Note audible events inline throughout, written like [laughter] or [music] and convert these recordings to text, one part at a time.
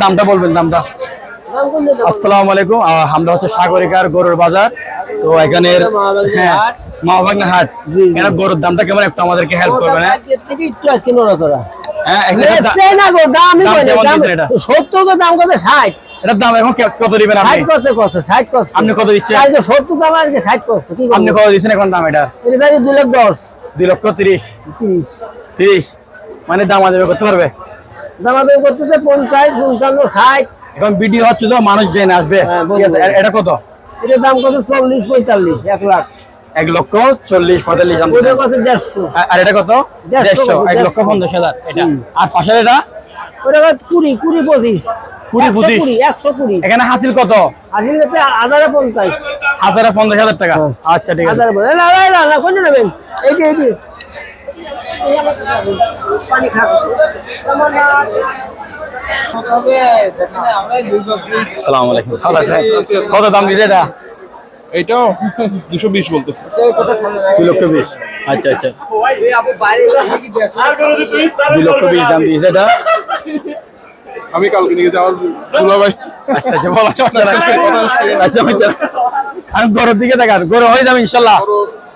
দামটা বলবেন দামটা। আসসালামু আলাইকুম। আমরা হচ্ছে সাগরিকার গরুর বাজার। তো এখানের হ্যাঁ মাহবাগনা হাট। এখানে গরুর দামটা কেমন? একটু আমাদেরকে হেল্প করবেন হ্যাঁ? আজকে নড়াচড়া হ্যাঁ আপনি? কত দিচ্ছেন? এখন দাম এটা? দুই লাখ দশ। দুই লক্ষ তিরিশ। তিরিশ। তিরিশ। মানে দাম আদায় করতে পারবে? দামাদামি করতেছে পঞ্চাশ পঞ্চান্ন ষাট। এখন ভিডিও হচ্ছে তো মানুষ জেনে আসবে। হ্যাঁ, এটা কত? এটার দাম কত? চল্লিশ পঁয়তাল্লিশ এক লাখ। এক লক্ষ চল্লিশ পঁয়তাল্লিশ আর- এটা কত? দেড়শো এক লক্ষ পঞ্চাশ হাজার এটা। আর পাশের এটা? ওটা কুড়ি কুড়ি পঁচিশ। কুড়ি, পঁচিশ। একশো কুড়ি। এখানে হাসিল কত? আসলে হাজারে পঞ্চাশ। হাজারে পঞ্চাশ হাজার টাকা। হ্যাঁ। আচ্ছা ঠিক আছে। নেবেন? পানি খাব আসসালামু আলাইকুম। ভালো আছেন? কত দাম দিছে এটা? দুশো বিশ বলতেছে। দুই লক্ষ বিশ। আচ্ছা আচ্ছা। দুই লক্ষ বিশ দাম দিয়েছে এটা? আমি কালকে নিয়ে যাওয়ার দুলা ভাই আচ্ছা আচ্ছা বলো আচ্ছা আর গরুর দিকে দেখান গরু হয়ে যাবে ইনশাল্লাহ।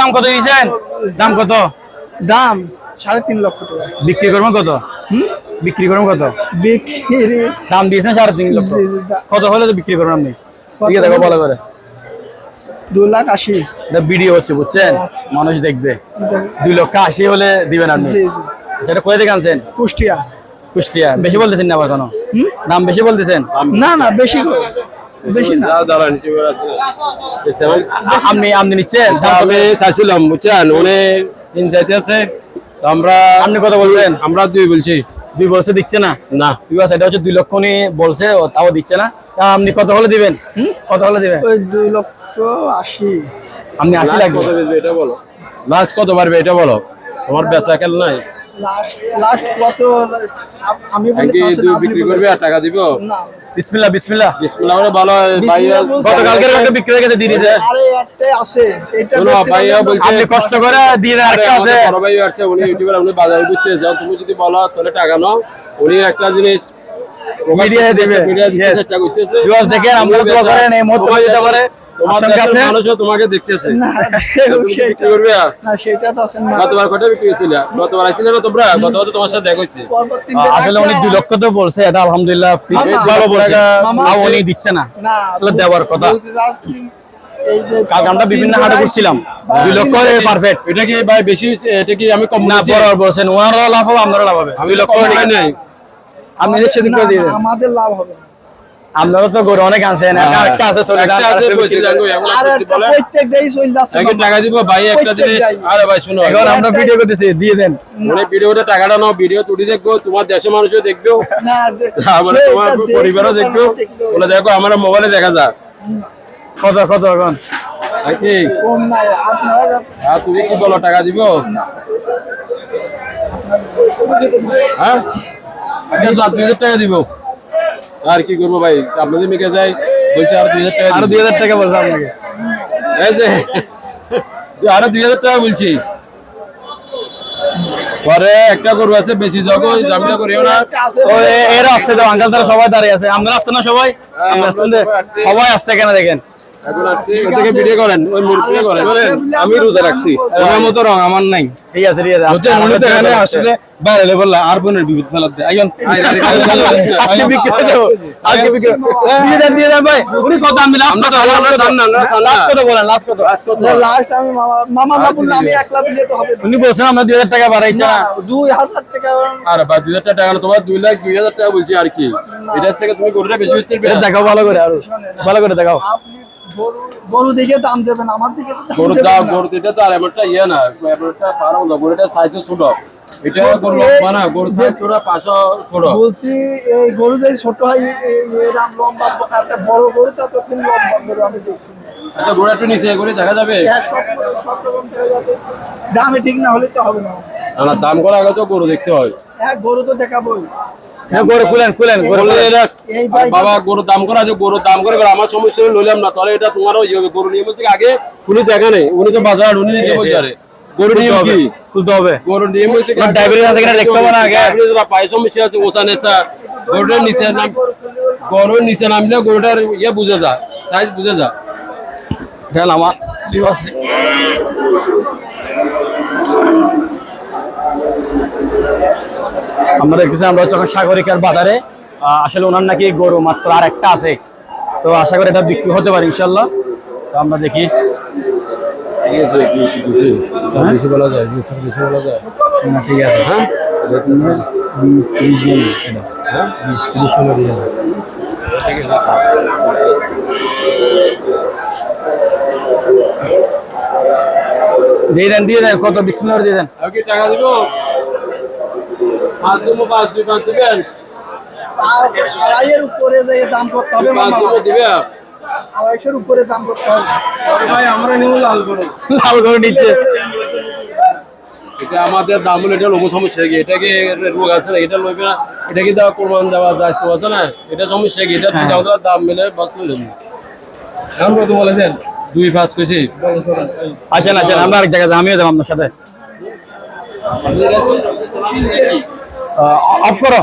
দাম কত দিয়েছেন? দাম কত? দাম সাড়ে তিন লক্ষ টাকা। বিক্রি করবেন কত? বিক্রি করবেন কত? বিক্রি দাম দিয়েছেন সাড়ে তিন লক্ষ। কত হলে তো বিক্রি করবেন আপনি? ঠিক আছে ভালো করে। দু লাখ আশি। এটা ভিডিও হচ্ছে বুঝছেন? মানুষ দেখবে। দুই লক্ষ আশি হলে দিবেন আপনি। সেটা কোথায় থেকে আনছেন? কুষ্টিয়া। কুষ্টিয়া। বেশি বলতেছেন না আবার কেন? দাম বেশি বলতেছেন? না না বেশি বেশি না। আ- আপনি আপনি নিচ্ছেন কত? আমি চাইছিলাম বুঝছেন? উনি তিন চাইতে আছে। আমরা আপনি কত বলছেন আমরা দুই বলছি। দুই বলছে দিচ্ছে না? না। বিবাস এটা হচ্ছে দুই লক্ষ উনি বলছে তাও দিচ্ছে না। তা আপনি কত হলে দিবেন? কত হলে দিবেন? ওই দুই লক্ষ আশি। আপনি আশি কত বেচবে এটা বলো। লাস্ট কত পারবে এটা বলো। তোমার বেচা খেল নাই? লাস্ট লাস্ট কত? আমি দুই বিক্রি। করবে আর টাকা দিব? না। বিসমিল্লাহ বিসমিল্লাহ। বিসমিল্লাহ করে ভালো ভাই বিসমিল্লাহ গতকালকের একটা বিক্রি হয়ে গেছে দিয়ে দিয়েছে। আরে একটাই আছে। এটা ভাইয়া বলছে- আপনি কষ্ট করে দিয়ে দেন আছে। বড় ভাই আছে উনি ইউটিউবার আপনি বাজারে ঘুরতে যাও তুমি যদি বলো তাহলে টাকা নাও। উনি একটা জিনিস Media দেবে। চেষ্টা করতেছে। দেখেন, আমরা দোয়া করেন, এই মুহূর্তে পারে। তোমার কাছে- মানুষও তোমাকে দেখতেছে। না সেটা করবে? না সেটা তো আছে না। গতবার কটা বিক্রি হয়েছিল? গতবার আসছিলে না তোমরা? গতবার তো তোমার সাথে দেখা হয়েছে। আসলে উনি রাখতে লক্ষ তো বলছে এটা আলহামদুলিল্লাহ ভালো বলছে। মামা, উনি দিচ্ছে না। না আসলে দেওয়ার কথা। বলতে যাচ্ছি, এই যে কালকে আমরা বিভিন্ন হাটে ঘুরছিলাম। দুই লক্ষ পারফেক্ট এটা কি ভাই বেশি? এটা কি আমি কম না বলেছি? বরাবর বলছেন ওনারা লাভ হবে আপনারা লাভ হবে আমি দুই লক্ষ। নাই। করে দিয়ে আমাদের লাভ হবে আপনারা তো গরু অনেক আনছেন একটা আছে চলে একটা আছে এখন প্রত্যেকটাই চলে যাচ্ছে টাকা। দিব ভাই একটা জিনিস। প্রত্যেকটাই। আরে ভাই শুনো এখন আমরা ভিডিও করতেছি দিয়ে দেন। মানে ভিডিওটা টাকাটা নাও ভিডিও তুলি দেখব তোমার দেশের মানুষও দেখবেও না, [laughs] আমার তোমার পরিবারও বলে দেখো আমার মোবাইলে দেখা যা কত কত এখন। নাকি কম নাই, আপনারা আর তুমি কি বলো টাকা দিব? হ্যাঁ? আচ্ছা যা দুই হাজার টাকা দিব। আর কি করব ভাই? আপনাদের মেকে যাই বলছে আর দুই হাজার টাকা আরও দুই হাজার টাকা বলছে আপনাকে। আরও দুই হাজার টাকা বলছি। পরে একটা গরু আছে বেশি জগ জামিটা করিও না। ও এরা আসছে তো আঙ্কাল তারা সবাই দাঁড়িয়ে আছে। আমরা আসছে না সবাই? আমরা। সবাই আসছে কেন দেখেন। এখন আসছি ওর থেকে ভিডিও করেন ওই মুরগি করেন। আমি রোজা রাখছি। ওনার মতো রং আমার নাই। ঠিক আছে ঠিক আছে। উনি তো এখানে আসলে বাইরে বললা আর বোনের বিবিধ চালাতে আইন আজকে বিক্রি করে আজকে বিক্রি দিয়ে দেন দিয়ে দেন ভাই। উনি কত আমি লাস্ট কত চান না, আমরা লাস্ট চান না, আমরা চান না। কত লাস্ট কত লাস্ট আমি মামা মামা না বললে আমি একলা বিলে তো হবে উনি বলছেন আমরা দুই হাজার টাকা বাড়াইছে না, টাকা আর বা দুই হাজার টাকা না তোমার দুই লাখ দুই হাজার টাকা বলছি আর কি। এটা থেকে তুমি গরুটা বেশি বেশি দেখাও ভালো করে আরও। ভালো করে দেখাও। আপনি গরু গরু দিকে দাম দেবেন আমার দিকে। গরু তো আর এমনটা ইয়ে না এমনটা পারো না গরুটা সাইজও ছোট। এটা গরু লম্বা না গরু থাকে ছোট পাঁচশো ছোট। বলছি এই গরু যদি ছোট হয় এই- লম্বা একটা বড় গরু তা তখন লম্বা গরু আমি দেখছি আচ্ছা গরু একটু নিচে করে দেখা যাবে? হ্যাঁ, সব রকম দেখা যাবে। দামে ঠিক না হলে তো হবে না দাম করা আগে তো গরু দেখতে হয়। হ্যাঁ গরু তো দেখাবোই। গরু খুলেন খুলেন এটা বাবা গরু দাম করা আছে গরু দাম করে আমার সমস্যা লইলাম না। তাহলে এটা তোমারও ইয়ে হবে গরু নিয়ম হচ্ছে কি আগে খুলে দেখা নেই উনি তো বাজার উনি নিজে গরু নিয়ম হবে, কি? খুলতে হবে। গরু নিয়ম আছে কিনা দেখতে হবে না আগে? পায়ে সমস্যা আছে ওষা নেশা। গরুটার নিচে নাম গরুর নিচে নামলে গরুটার ইয়ে বুঝে যা সাইজ বুঝে যা। ঢেল আমার। আমরা দেখতেছি আমরা হচ্ছে এখন সাগরিকার বাজারে আসলে ওনার নাকি গরু মাত্র আর একটা আছে। তো আশা করি এটা বিক্রি হতে পারে ইনশাল্লাহ তো আমরা দেখি। ঠিক আছে হ্যাঁ? বিশ ত্রিশ জন এটা হ্যাঁ বিশ ত্রিশ জন দিয়ে দেন দিয়ে দেন কত বিশ মিনিট দিয়ে দেন। টাকা দিব? পাঁচ দেবো পাঁচ দুই পাঁচ দিবেন আড়াইয়ের উপরে যে দাম করতে হবে পাঁচ মামা। দিবে আড়াইশোর উপরে দাম করতে হবে। ভাই আমরা নিব লাল গরু। লাল করে নিচ্ছে। এটা আমাদের দাম হলো এটা লোক সমস্যা কি? এটা কি রোগ আছে না এটা লইবে না? এটা কি দেওয়া কোরবান দেওয়া যায়? তো আছে না? এটা সমস্যা কি? এটা হ্যাঁ। আমাদের দাম মিলে বাস লইলেন এখন কত বলেছেন? দুই পাঁচ কইছি। আচ্ছা আচ্ছা আমরা আরেক জায়গায় যাই, আমিও যাব আপনার সাথে। অফ করো।